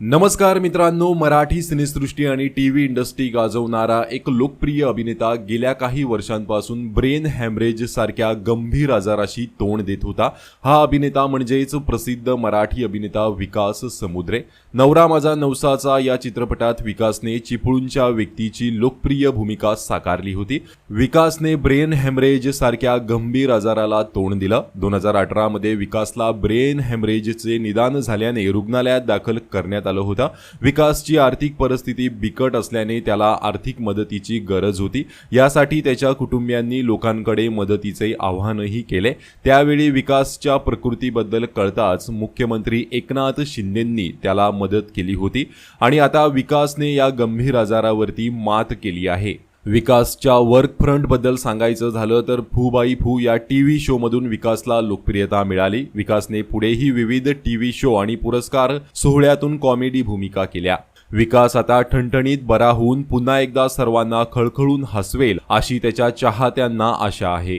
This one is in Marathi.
नमस्कार मित्रांनो मराठी सिनेसृष्टी आणि टी व्ही इंडस्ट्री गाजवणारा एक लोकप्रिय अभिनेता गेल्या काही वर्षांपासून ब्रेन हॅमरेज सारख्या गंभीर आजाराशी तोंड देत होता. हा अभिनेता म्हणजेच प्रसिद्ध मराठी अभिनेता विकास समुद्रे. नवरा माझा नवसाचा या चित्रपटात विकासने चिपळूणच्या व्यक्तीची लोकप्रिय भूमिका साकारली होती. विकासने ब्रेन हॅमरेज सारख्या गंभीर आजाराला तोंड दिलं. दोन हजार अठरामध्ये विकासला ब्रेन हॅमरेजचे निदान झाल्याने रुग्णालयात दाखल करण्यात आलं होतं. विकासची आर्थिक परिस्थिती बिकट असल्याने त्याला आर्थिक मदतीची गरज होती. यासाठी त्याच्या कुटुंबियांनी लोकांकडे मदतीचे आवाहनही केले. त्यावेळी विकासच्या प्रकृतीबद्दल कळताच मुख्यमंत्री एकनाथ शिंदेंनी त्याला मदत केली होती. आणि आता विकासने या गंभीर आजारावरती मात केली आहे. विकासच्या वर्क फ्रंटबद्दल सांगायचं झालं तर फूबाई फू या टी व्ही शोमधून विकासला लोकप्रियता मिळाली. विकासने पुढेही विविध टी व्ही शो आणि पुरस्कार सोहळ्यातून कॉमेडी भूमिका केल्या. विकास आता ठणठणीत बरा होऊन पुन्हा एकदा सर्वांना खळखळून हसवेल अशी त्याच्या चाहत्यांना आशा आहे.